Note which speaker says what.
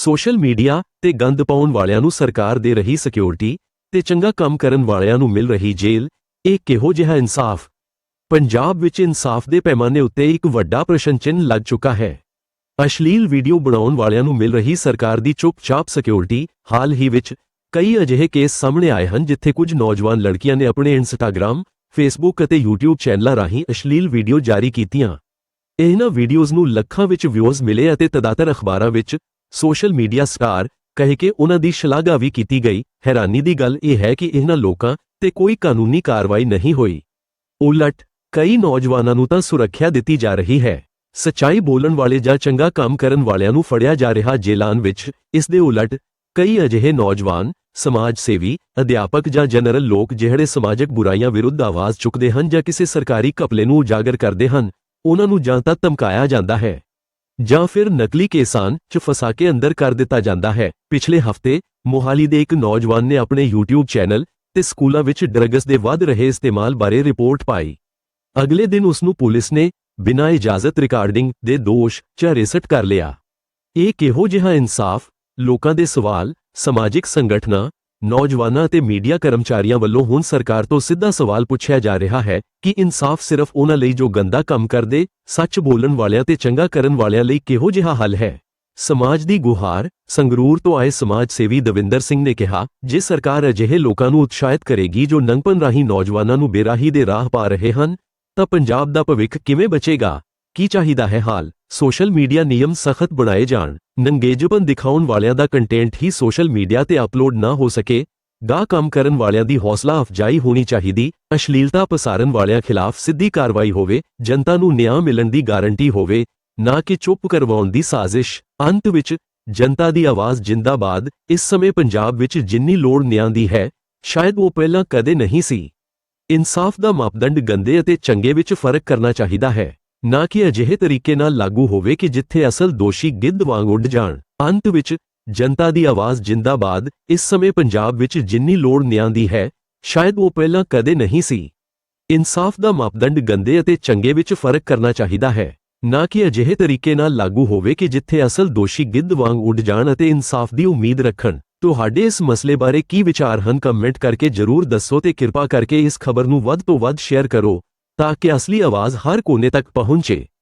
Speaker 1: Social media ਤੇ ਗੰਦ ਪਾਉਣ ਵਾਲਿਆਂ ਨੂੰ ਸਰਕਾਰ ਦੇ ਰਹੀ ਸਿਕਿਉਰਿਟੀ ਤੇ ਚੰਗਾ ਕੰਮ ਕਰਨ ਵਾਲਿਆਂ ਨੂੰ ਮਿਲ ਰਹੀ ਜੇਲ੍ਹ, ਇਹ ਕਿਹੋ ਜਿਹਾ ਇਨਸਾਫ? ਪੰਜਾਬ ਵਿੱਚ ਇਨਸਾਫ ਦੇ ਪੈਮਾਨੇ ਉੱਤੇ ਇੱਕ ਵੱਡਾ ਪ੍ਰਸ਼ਨ ਚਿੰਨ੍ਹ ਲੱਗ ਚੁੱਕਾ ਹੈ। ਅਸ਼ਲੀਲ ਵੀਡੀਓ ਬਣਾਉਣ ਵਾਲਿਆਂ ਨੂੰ ਮਿਲ ਰਹੀ ਸਰਕਾਰ ਦੀ ਚੁੱਪਚਾਪ ਸਿਕਿਉਰਿਟੀ ਹਾਲ ਹੀ ਵਿੱਚ ਕਈ ਅਜਿਹੇ ਕੇਸ ਸਾਹਮਣੇ ਆਏ ਹਨ ਜਿੱਥੇ ਕੁਝ ਨੌਜਵਾਨ ਲੜਕੀਆਂ ਨੇ ਆਪਣੇ ਇੰਸਟਾਗ੍ਰam ਫੇਸਬੁੱਕ ਅਤੇ YouTube ਚੈਨਲਾਂ ਰਾਹੀਂ ਅਸ਼ਲੀਲ ਵੀਡੀਓ ਜਾਰੀ ਕੀਤੀਆਂ। ਇਹਨਾਂ ਵੀਡੀਓਜ਼ ਨੂੰ ਲੱਖਾਂ ਵਿੱਚ ਵਿਊਜ਼ ਮਿਲੇ ਅਤੇ ਤਦਾਤਰ ਅਖਬਾਰਾਂ ਵਿੱਚ ਸੋਸ਼ਲ ਮੀਡੀਆ ਸਟਾਰ ਕਹਿ ਕੇ ਉਹਨਾਂ ਦੀ ਸ਼ਲਾਘਾ ਵੀ ਕੀਤੀ ਗਈ। ਹੈਰਾਨੀ ਦੀ ਗੱਲ ਇਹ ਹੈ ਕਿ ਇਹਨਾਂ ਲੋਕਾਂ ਤੇ ਕੋਈ ਕਾਨੂੰਨੀ ਕਾਰਵਾਈ ਨਹੀਂ ਹੋਈ। ਉਲਟ ਕਈ ਨੌਜਵਾਨਾਂ ਨੂੰ ਤਾਂ ਸੁਰੱਖਿਆ ਦਿੱਤੀ ਜਾ ਰਹੀ ਹੈ। ਸੱਚਾਈ ਬੋਲਣ ਵਾਲੇ ਜਾਂ ਚੰਗਾ ਕੰਮ ਕਰਨ ਵਾਲਿਆਂ ਨੂੰ ਫੜਿਆ ਜਾ ਰਿਹਾ ਜੇਲ੍ਹਾਂ ਵਿੱਚ। ਇਸ ਦੇ ਉਲਟ ਕਈ ਅਜਿਹੇ ਨੌਜਵਾਨ, ਸਮਾਜ ਸੇਵੀ, ਅਧਿਆਪਕ ਜਾਂ ਜਨਰਲ ਲੋਕ ਜਿਹੜੇ ਸਮਾਜਿਕ ਬੁਰਾਈਆਂ ਵਿਰੁੱਧ ਆਵਾਜ਼ ਚੁੱਕਦੇ ਹਨ ਜਾਂ ਕਿਸੇ ਸਰਕਾਰੀ ਘਪਲੇ ਨੂੰ ਉਜਾਗਰ ਕਰਦੇ ਹਨ, ਉਹਨਾਂ ਨੂੰ ਜਾਂ ਤਾਂ ਧਮਕਾਇਆ ਜਾਂਦਾ ਹੈ। ਜਾਂ ਫਿਰ ਨਕਲੀ ਕੇਸਾਨ 'ਚ ਫਸਾ ਕੇ ਅੰਦਰ ਕਰ ਦਿੱਤਾ ਜਾਂਦਾ ਹੈ। ਪਿਛਲੇ ਹਫ਼ਤੇ, ਮੋਹਾਲੀ ਦੇ ਇੱਕ ਨੌਜਵਾਨ ਨੇ ਆਪਣੇ YouTube ਚੈਨਲ ਤੇ ਸਕੂਲਾਂ ਵਿੱਚ ਡਰੱਗਸ ਦੇ ਵੱਧ ਰਹੇ ਇਸਤੇਮਾਲ ਬਾਰੇ ਰਿਪੋਰਟ ਪਾਈ। ਅਗਲੇ ਦਿਨ ਉਸ ਨੂੰ ਪੁਲਿਸ ਨੇ ਬਿਨਾਂ ਇਜਾਜ਼ਤ ਰਿਕਾਰਡਿੰਗ ਦੇ ਦੋਸ਼ 'ਚ ਅਰੈਸਟ ਕਰ ਲਿਆ। ਇਹ ਕਿਹੋ ਜਿਹਾ ਇਨਸਾਫ? ਲੋਕਾਂ ਦੇ ਸਵਾਲ, ਸਮਾਜਿਕ ਸੰਗਠਨਾਂ ਨੌਜਵਾਨਾਂ ਅਤੇ ਮੀਡੀਆ ਕਰਮਚਾਰੀਆਂ ਵੱਲੋਂ ਹੁਣ ਸਰਕਾਰ ਤੋਂ ਸਿੱਧਾ ਸਵਾਲ ਪੁੱਛਿਆ ਜਾ ਰਿਹਾ ਹੈ ਕਿ ਇਨਸਾਫ ਸਿਰਫ ਉਹਨਾਂ ਲਈ ਜੋ ਗੰਦਾ ਕੰਮ ਕਰਦੇ, ਸੱਚ ਬੋਲਣ ਵਾਲਿਆਂ ਤੇ ਚੰਗਾ ਕਰਨ ਵਾਲਿਆਂ ਲਈ ਕਿਹੋ ਜਿਹਾ ਹੱਲ ਹੈ? ਸਮਾਜ ਦੀ ਗੁਹਾਰ, ਸੰਗਰੂਰ ਤੋਂ ਆਏ ਸਮਾਜ ਸੇਵੀ ਦਵਿੰਦਰ ਸਿੰਘ ਨੇ ਕਿਹਾ, ਜੇ ਸਰਕਾਰ ਅਜਿਹੇ ਲੋਕਾਂ ਨੂੰ ਉਤਸ਼ਾਹਿਤ ਕਰੇਗੀ ਜੋ ਨੰਗਪਨ ਰਾਹੀਂ ਨੌਜਵਾਨਾਂ ਨੂੰ ਬੇਰਾਹੀ ਦੇ ਰਾਹ ਪਾ ਰਹੇ ਹਨ, ਤਾਂ ਪੰਜਾਬ ਦਾ ਭਵਿੱਖ ਕਿਵੇਂ ਬਚੇਗਾ? ਕੀ ਚਾਹੀਦਾ ਹੈ ਹਾਲ? ਸੋਸ਼ਲ ਮੀਡੀਆ ਨਿਯਮ ਸਖਤ ਬਣਾਏ ਜਾਣ। ਨੰਗੇਜਪਨ ਦਿਖਾਉਣ ਵਾਲਿਆਂ ਦਾ ਕੰਟੈਂਟ ਹੀ ਸੋਸ਼ਲ ਮੀਡੀਆ ਤੇ ਅਪਲੋਡ ਨਾ ਹੋ ਸਕੇ। ਗਾ ਕੰਮ ਕਰਨ ਵਾਲਿਆਂ ਦੀ ਹੌਸਲਾ ਅਫਜਾਈ ਹੋਣੀ ਚਾਹੀਦੀ, ਅਸ਼ਲੀਲਤਾ ਪਸਾਰਨ ਵਾਲਿਆਂ ਖਿਲਾਫ ਸਿੱਧੀ ਕਾਰਵਾਈ ਹੋਵੇ, ਜਨਤਾ ਨੂੰ ਨਿਆਂ ਮਿਲਣ ਦੀ ਗਾਰੰਟੀ ਹੋਵੇ, ਨਾ ਕਿ ਚੁੱਪ ਕਰਵਾਉਣ ਦੀ ਸਾਜ਼ਿਸ਼। ਅੰਤ ਵਿੱਚ, ਜਨਤਾ ਦੀ ਆਵਾਜ਼ ਜਿੰਦਾਬਾਦ, ਇਸ ਸਮੇਂ ਪੰਜਾਬ ਵਿੱਚ ਜਿੰਨੀ ਲੋੜ ਨਿਆਂ ਦੀ ਹੈ, ਸ਼ਾਇਦ ਉਹ ਪਹਿਲਾਂ ਕਦੇ ਨਹੀਂ ਸੀ। ਇਨਸਾਫ ਦਾ ਮਾਪਦੰਡ ਗੰਦੇ ਅਤੇ ਚੰਗੇ ਵਿੱਚ ਫ਼ਰਕ ਕਰਨਾ ਚਾਹੀਦਾ ਹੈ। ਨਾ ਕਿ ਅਜਿਹੇ ਤਰੀਕੇ ਨਾਲ ਲਾਗੂ ਹੋਵੇ ਕਿ ਜਿੱਥੇ ਅਸਲ ਦੋਸ਼ੀ ਗਿੱਧ ਵਾਂਗ ਉੱਡ ਜਾਣ। ਅੰਤ ਵਿੱਚ, ਜਨਤਾ ਦੀ ਆਵਾਜ਼ ਜਿੰਦਾਬਾਦ, ਇਸ ਸਮੇਂ ਪੰਜਾਬ ਵਿੱਚ ਜਿੰਨੀ ਲੋੜ ਨਿਆਂ ਦੀ ਹੈ, ਸ਼ਾਇਦ ਉਹ ਪਹਿਲਾਂ ਕਦੇ ਨਹੀਂ ਸੀ। ਇਨਸਾਫ ਦਾ ਮਾਪਦੰਡ ਗੰਦੇ ਅਤੇ ਚੰਗੇ ਵਿੱਚ ਫ਼ਰਕ ਕਰਨਾ ਚਾਹੀਦਾ ਹੈ। ਨਾ ਕਿ ਅਜਿਹੇ ਤਰੀਕੇ ਨਾਲ ਲਾਗੂ ਹੋਵੇ ਕਿ ਜਿੱਥੇ ਅਸਲ ਦੋਸ਼ੀ ਗਿੱਧ ਵਾਂਗ ਉੱਡ ਜਾਣ ਅਤੇ ਇਨਸਾਫ ਦੀ ਉਮੀਦ ਰੱਖਣ। ਤੁਹਾਡੇ ਇਸ ਮਸਲੇ ਬਾਰੇ ਕੀ ਵਿਚਾਰ ਹਨ? ਕਮੈਂਟ ਕਰਕੇ ਜਰੂਰ ਦੱਸੋ ਤੇ ਕਿਰਪਾ ਕਰਕੇ ਇਸ ਖਬਰ ਨੂੰ ਵੱਧ ਤੋਂ ਵੱਧ ਸ਼ੇਅਰ ਕਰੋ। ਤਾਂ ਕਿ ਅਸਲੀ ਆਵਾਜ਼ ਹਰ ਕੋਨੇ ਤੱਕ ਪਹੁੰਚੇ।